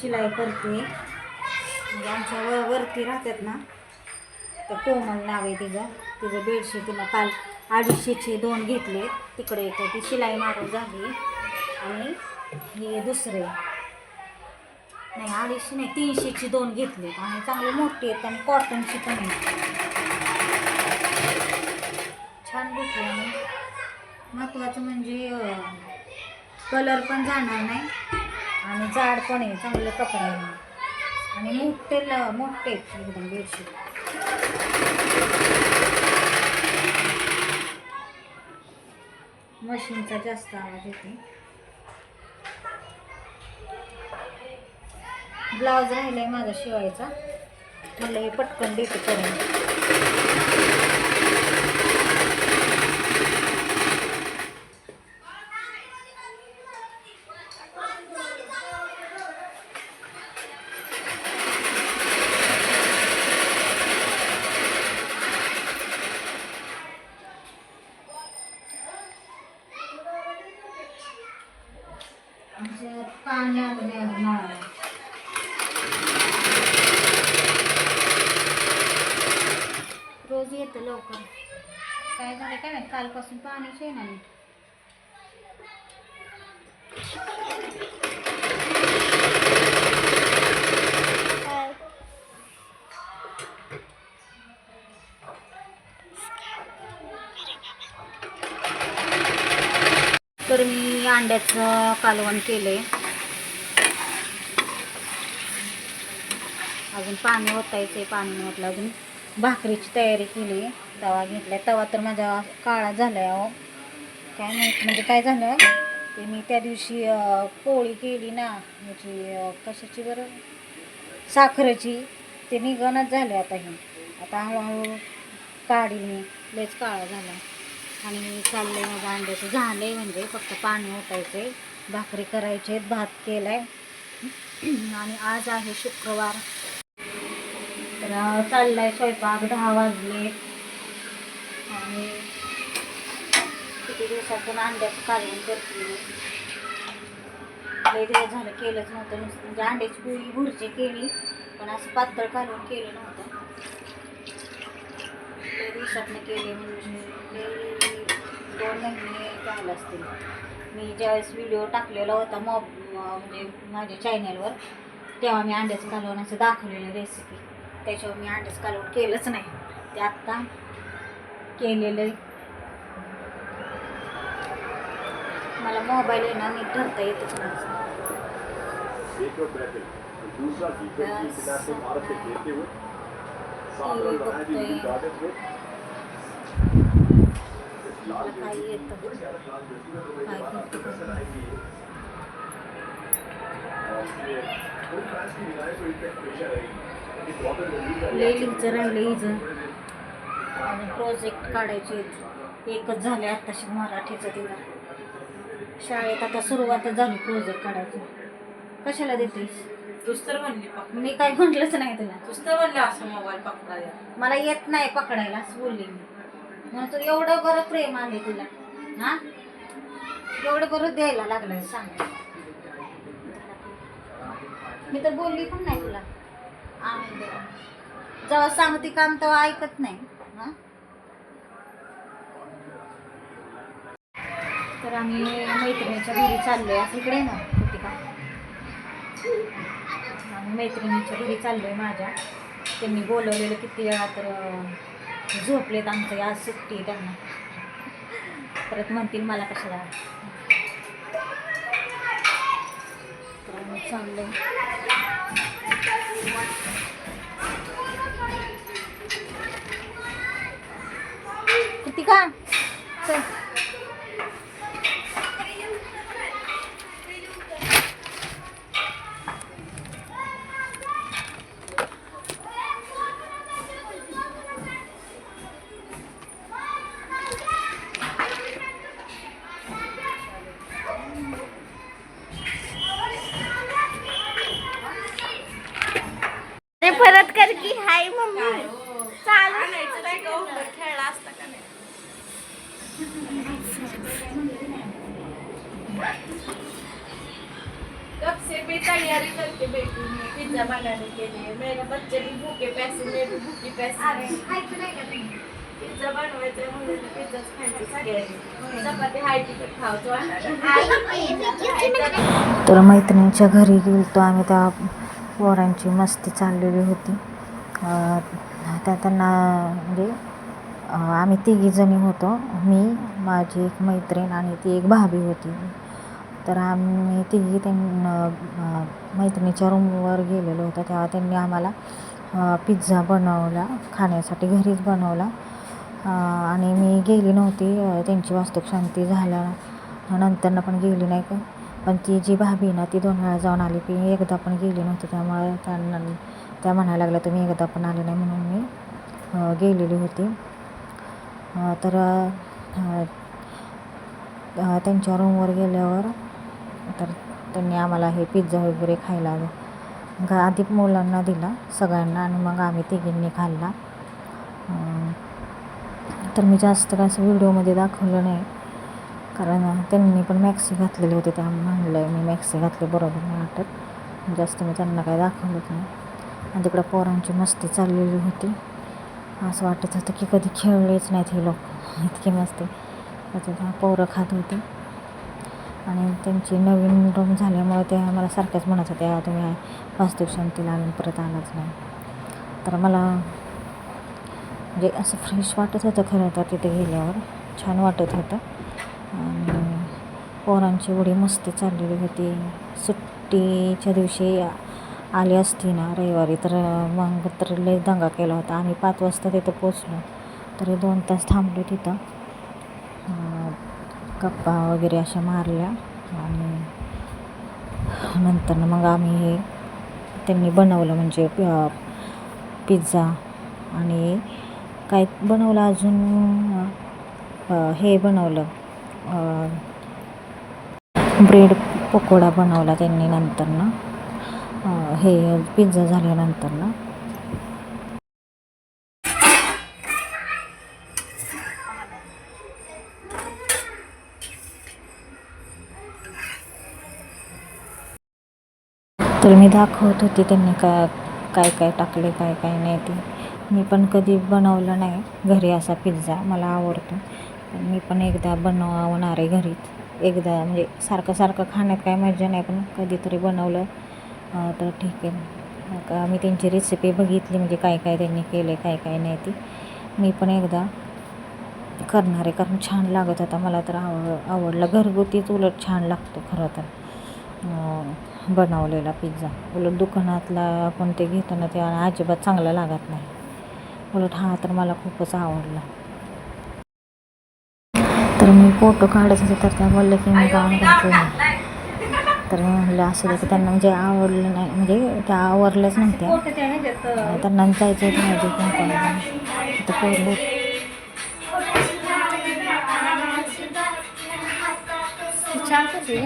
शिलाई करते. म्हणजे आमच्या वर वरती राहतात ना तर कोमल नाव आहे तिचं. तिचं बेडशीट तिनं काल अडीचशेचे दोन घेतले. तिकडे येते ती शिलाई मारून झाली. आणि हे दुसरे नाही अडीचशे नाही तीनशेची दोन घेतले. आणि चांगले मोठे आहेत आणि कॉटनची पण आहेत. छान घेतले आणि महत्त्वाचं म्हणजे कलर पण जाणार नाही. आणि जाड पण आहे चांगले कपडे आहे. आणि मोठे ल- मोठे एकदम बेडशीट. मशीनचा जास्त आवाज येते ब्लाऊज राहिलाय माझा शिवायचा. मला हे पटकन देते करून आमच्या पाणी आलं नळाला रोज येतं लवकर काय झालं काय माहीत कालपासून पाणीच आहे ना तर मी अंड्याचं कालवण केले अजून पाणी ओतायचं पाणी म्हटलं अजून. भाकरीची तयारी केली. तवा घेतला तवा तर माझा काळा झाला अहो. काय माहीत म्हणजे काय झालं? ते मी त्या दिवशी पोळी केली ना म्हणजे, ह्याची कशाची बरं? साखरेची. ते निघणच झाले आता हे. आता हळूहळू काढी मी. लयच काळा झाला आणि चाललंय माझं अंड्याचं. आहे म्हणजे फक्त पाणी ओतायचंय. भाकरी करायचे भात केलाय. आणि आज आहे शुक्रवार. तर चाललाय स्वयंपाक दहा वाजले. आणि किती दिवसातून अंड्याचं कालवण करते. लय दिवस झालं केलंच नव्हतं नुसतं. म्हणजे अंड्याची पोळी भुर्जी केली पण असं पातळ कालवण केलं नव्हतं. लय दिवसातनं केले म्हणजे दोन महिने झालं असतील. मी ज्यावेळेस व्हिडिओ टाकलेला होता मॉब म्हणजे माझ्या चॅनलवर तेव्हा मी अंड्याचं घालवण्याचं असं दाखवलेलं रेसिपी त्याच्यावर मी अंड्याचं कालवण केलंच नाही. ते आत्ता केलेलं आहे. मला मोबाईल आहे ना ठरता धरता येतच नाही. एक बैटल काही येतं लेलिंगचं राहिलं हिचं आणि प्रोजेक्ट काढायचे. एकच झाले आत्ताशी मराठीचं तिला शाळेत आता सुरुवातच झाली प्रोजेक्ट काढायची. कशाला देतेस? तर म्हणली मी काय म्हटलंच नाही तुला. तर म्हणली असं मोबाईल पकडायला. मला येत नाही पकडायला असं बोलली मी. म्हणून तर एवढं बरं प्रेम आले तुला. हा? एवढं बरं द्यायला लागलंय सांग. मी तर बोलली पण नाही तुला. आम्ही दे. जेव्हा सांगते काम तेव्हा ऐकत नाही तर आम्ही मैत्रिणीच्या घरी चाललोय. असं इकडे ना कृतिका आम्ही मैत्रिणीच्या घरी चाललोय माझ्या. त्यांनी बोलवलेलं किती वेळा तर झोपलेत आमचं आज सुट्टी त्यांना. परत म्हणतील मला कशाला. चाललंय किती का चल. अरे परत कर की हाय मम्मी चालू. खेळला असता का से भी तैयारी करके बैठी हूँ पिज्जा बनाने के लिए. मेरे बच्चे भी भूखे पैसे मैं भी भूखी पैसे. पिझ्झा बनवायचा पिझ्झाच खायचे सगळ्यांनी चपाती हाय तिकट तर मैत्रिणीच्या घरी गेलो आम्ही त्या पोरांची मस्ती चाललेली होती. त्या त्यांना म्हणजे आम्ही तिघीजणी होतो. मी माझी एक मैत्रीण आणि ती एक भाभी होती. तर आम्ही तिघी त्यांना मैत्रिणीच्या रूमवर गेलेलो होतो. तेव्हा त्यांनी आम्हाला पिझ्झा बनवला खाण्यासाठी घरीच बनवला. आणि मी गेली नव्हती. त्यांची वास्तुक शांती झाल्या नंतरनं पण गेली नाही का? पण ती जी भाभी ना ती दोन वेळा जाऊन आली. की एकदा पण गेली नव्हती त्यामुळे त्यांना त्या म्हणायला लागल्या तुम्ही एकदा पण आले नाही म्हणून मी गेलेली होती. तर त्यांच्या रूमवर गेल्यावर तर त्यांनी आम्हाला हे पिझ्झा वगैरे खायला आधी मुलांना दिला सगळ्यांना आणि मग आम्ही तिघींनी खाल्ला. तर मी जास्त काय असं व्हिडिओमध्ये दाखवलं नाही. कारण त्यांनी पण मॅक्सी घातलेली होती त्या म्हणलं मी मॅक्सी घातली बरोबर नाही वाटत. जास्त मी त्यांना काय दाखवलंच नाही. आणि तिकडं पोरांची मस्ती चाललेली होती. असं वाटत होतं की कधी खेळलेच नाहीत हे लोक. इतकी मस्ती. त्याच्यात पोरं खात होते. आणि त्यांची नवीन रूम झाल्यामुळे ते मला सारख्याच म्हणत होत्या तुम्ही पाच दिवसांतीला आलं परत आलाच नाही. तर मला म्हणजे असं फ्रेश वाटत होतं खरं तर तिथे गेल्यावर. छान वाटत होतं. आणि पोरांची एवढी मस्ती चाललेली होती. सुट्टीच्या दिवशी आली असती ना रविवारी तर मग तर लय दंगा केला होता. आम्ही पाच वाजता तिथं पोचलो तरी दोन तास थांबलो तिथं. कप्पा गप्पा वगैरे अशा मारल्या आणि नंतर मग आम्ही हे त्यांनी बनवलं म्हणजे पिझ्झा आणि काय बनवलं अजून? हे बनवलं. ब्रेड पकोडा बनवला त्यांनी नंतरनं. हे पिझ्झा झाल्यानंतरनं. तर मी दाखवत होते त्यांनी काय काय काय टाकले काय काय नाही ते. मी पण कधी बनवलं नाही घरी असा पिझ्झा मला आवडतो. मी पण एकदा बनवणार आहे घरीच. एकदा म्हणजे सारखं सारखं खाण्यात काय मजा नाही पण कधीतरी बनवलं तर ठीक आहे. का मी त्यांची रेसिपी बघितली म्हणजे काय काय त्यांनी केले काय काय नाही ती. मी पण एकदा करणार आहे कारण छान लागत होता. मला तर आव आवडला. घरगुतीच उलट छान लागतो खरं तर. बनवलेला पिझ्झा उलट दुकानातला आपण ते घेतो ना ते अजिबात चांगला लागत नाही. उलट हा तर मला खूपच आवडला. तर मी फोटो काढत होते तर त्या बोलले की मी घातलं नाही तर मी म्हणलं असं की त्यांना म्हणजे आवडलं नाही म्हणजे त्या आवडल्याच नव्हत्या. त्यांना जायचं होतं माहिती कोण तिथं पोरलं छान कशी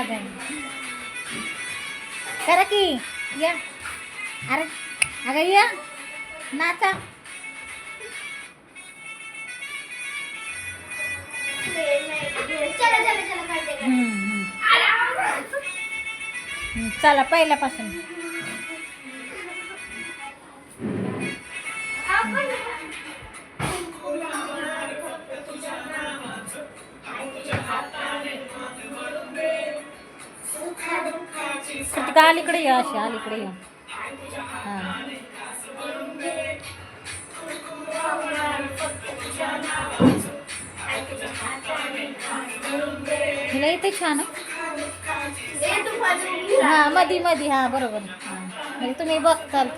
आता? करा की या. अरे अगं या. नाचा. चला पहिल्यापासून. कृतिका अलीकडे या अशी अलीकडे या. हां. हिला येते छान हा? मधी मधी हा बरोबर. म्हणजे तुम्ही बघताल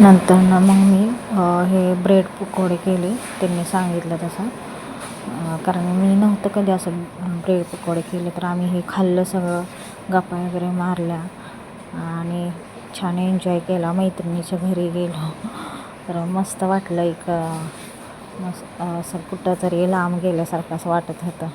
नंतर ना मग मी हे ब्रेड पकोडे केले. त्यांनी सांगितलं तसं. कारण मी नव्हतं कधी असं ब्रेड पकोडे केले तर आम्ही हे खाल्लं सगळं गप्पा वगैरे मारल्या आणि छान एन्जॉय केला. मैत्रिणीच्या घरी गेलो. तर मस्त वाटलं एक मस्त असं कुठं तरी लांब गेल्यासारखं असं वाटत होतं.